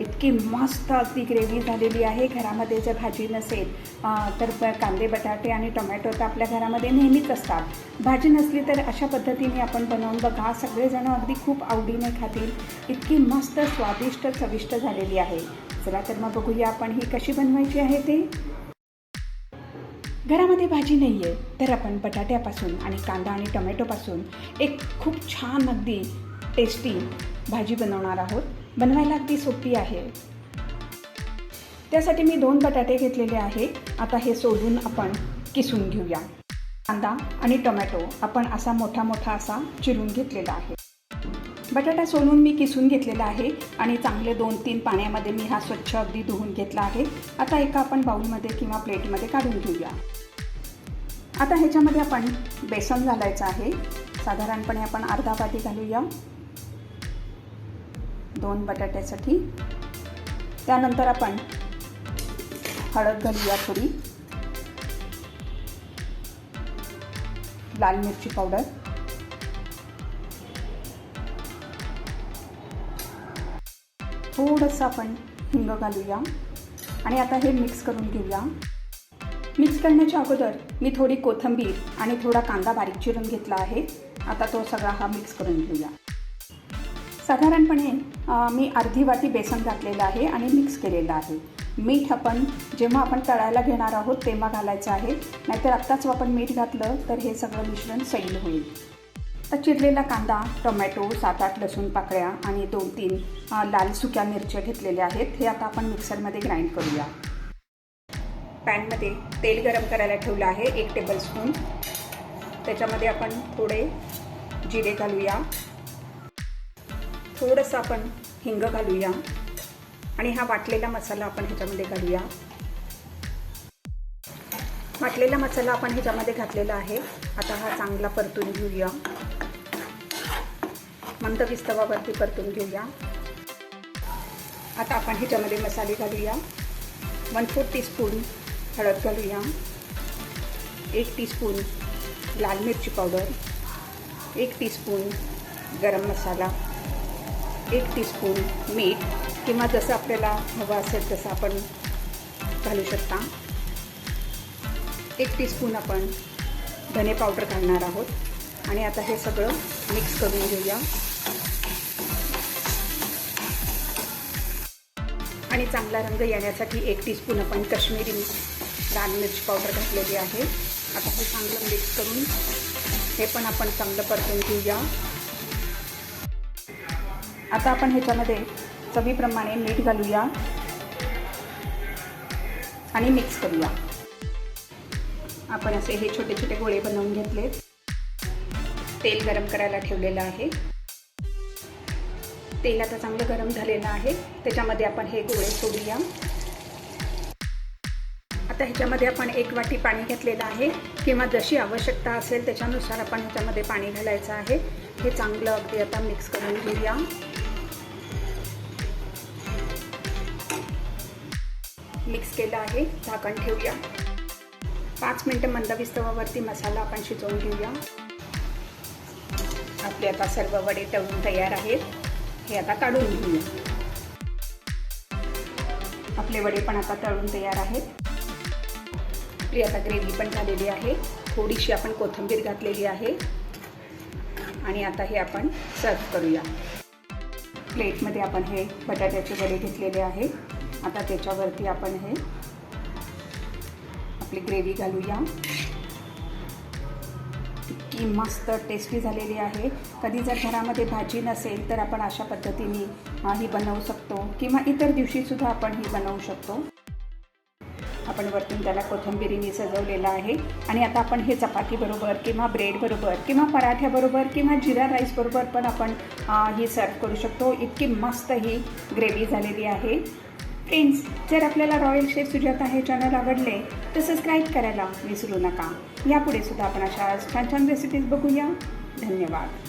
इतकी मस्त अगदी ग्रेव्ही झालेली आहे घरामध्ये जर भाजी नसेल तर कांदे बटाटे आणि टोमॅटो तर आपल्या घरामध्ये नेहमीच असतात. भाजी नसली तर अशा पद्धतीने आपण बनवून बघा सगळेजणं अगदी खूप आवडीने खातील. इतकी मस्त स्वादिष्ट चविष्ट झालेली आहे. चला तर मग बघूया आपण ही कशी बनवायची आहे ते. घरामध्ये भाजी नाही आहे तर आपण बटाट्यापासून आणि कांदा आणि टोमॅटोपासून एक खूप छान अगदी टेस्टी भाजी बनवणार आहोत. बनवायला अगदी सोपी आहे. त्यासाठी मी दोन बटाटे घेतलेले आहे आता हे सोलून आपण किसून घेऊया. कांदा आणि टोमॅटो आपण असा मोठा मोठा असा चिरून घेतलेला आहे. बटाटा सोलून मी किसून घेतलेला आहे आणि चांगले दोन तीन पाण्यामध्ये मी हा स्वच्छ अगदी धुवून घेतला आहे. आता एका आपण बाऊलमध्ये किंवा प्लेटमध्ये काढून घेऊया. आता ह्याच्यामध्ये आपण बेसन घालायचं आहे. साधारणपणे आपण अर्धा वाटी घालूया. दोन बटाट्यासाठी. त्यानंतर आपण हळद घालूया थोडी. लाल मिरची पावडर. थोडंसं आपण हिंग घालूया. आणि आता हे मिक्स करून घेऊया. मिक्स करण्याच्या अगोदर मी थोडी कोथिंबीर आणि थोडा कांदा बारीक चिरून घेतला आहे. आता तो सगळा हा मिक्स करून घेऊया. साधारणपणे मी अर्धी वाटी बेसन घातलेलं आहे आणि मिक्स केलेलं आहे. मीठ आपण जेव्हा आपण तळायला घेणार आहोत तेव्हा घालायचं आहे. नाहीतर आत्ताच आपण मीठ घातलं तर हे सगळं मिश्रण सैल होईल. तर चिरलेला कांदा टोमॅटो सात आठ लसूण पाकळ्या आणि दोन तीन लाल सुक्या मिरच्या घेतलेल्या आहेत. हे आता आपण मिक्सरमध्ये ग्राइंड करूया. पॅनमध्ये तेल गरम करायला ठेवलं आहे एक टेबलस्पून त्याच्यामध्ये आपण थोडे जिरे घालूया. थोडंसं आपण हिंग घालूया. आणि हा वाटलेला मसाला आपण ह्याच्यामध्ये घालूया. वाटलेला मसाला आपण ह्याच्यामध्ये घातलेला आहे. आता हा चांगला परतून घेऊया. मंद विस्तवावरती परतून घेऊया. आता आपण ह्याच्यामध्ये मसाले घालूया. वन फोर टीस्पून हळद घालूया. एक टीस्पून लाल मिरची पावडर. एक टीस्पून गरम मसाला. एक टीस्पून मीठ किंवा जसं आपल्याला हवं असेल तसं आपण घालू शकता. एक टीस्पून आपण धने पावडर घालणार आहोत. आणि आता हे सगळं मिक्स करून घेऊया. आणि चांगला रंग येण्यासाठी एक टीस्पून आपण काश्मीरी लाल मिरची पावडर घातलेली आहे. आता हे चांगलं मिक्स करून हे पण आपण चांगलं परतून घेऊया. आता आपण ह्याच्यामध्ये चवीप्रमाणे मीठ घालूया आणि मिक्स करूया. आपण असे हे छोटे छोटे गोळे बनवून घेतले तेल गरम करायला ठेवलेलं आहे. तेल आता चांगलं गरम झालेलं आहे. त्याच्यामध्ये आपण हे गोळे सोडूया. आता ह्याच्यामध्ये आपण एक वाटी पाणी घेतलेलं आहे किंवा जशी आवश्यकता असेल त्याच्यानुसार आपण ह्याच्यामध्ये पाणी घालायचं आहे. हे चांगलं अगदी आता मिक्स करून घेऊया. मिक्स केलं आहे झाकण ठेवूया. पाच मिनटं मंदविस्तवावरती मसाला आपण शिजवून घेऊया. आपले आता सर्व वडे तळून तयार आहेत. हे आता काढून घेऊया. आपले वडे पण आता तळून तयार आहेत. आपली आता ग्रेव्ही पण झालेली आहे. थोडीशी आपण कोथिंबीर घातलेली आहे. आणि आता हे आपण सर्व करूया. प्लेटमध्ये आपण हे बटाट्याचे वडे घेतलेले आहे. आता त्याच्यावरती आपण हे आपली ग्रेव्ही घालूया. इतकी मस्त टेस्टी झालेली आहे. कधी जर घरामध्ये भाजी नसेल तर आपण अशा पद्धतीने ही बनवू शकतो. किंवा इतर दिवशीसुद्धा आपण ही बनवू शकतो. आपण वरतून त्याला कोथिंबिरीने सजवलेलं आहे. आणि आता आपण हे चपातीबरोबर किंवा ब्रेडबरोबर किंवा पराठ्याबरोबर किंवा जिरा राईसबरोबर पण आपण ही सर्व करू शकतो. इतकी मस्त ही ग्रेव्ही झालेली आहे. फ्रेंड्स जर आपल्याला रॉयल शेफ सुजाता हे चॅनल आवडले तर सबस्क्राईब करायला विसरू नका. यापुढे सुद्धा आपण अशा छान छान रेसिपीज बघूया. धन्यवाद.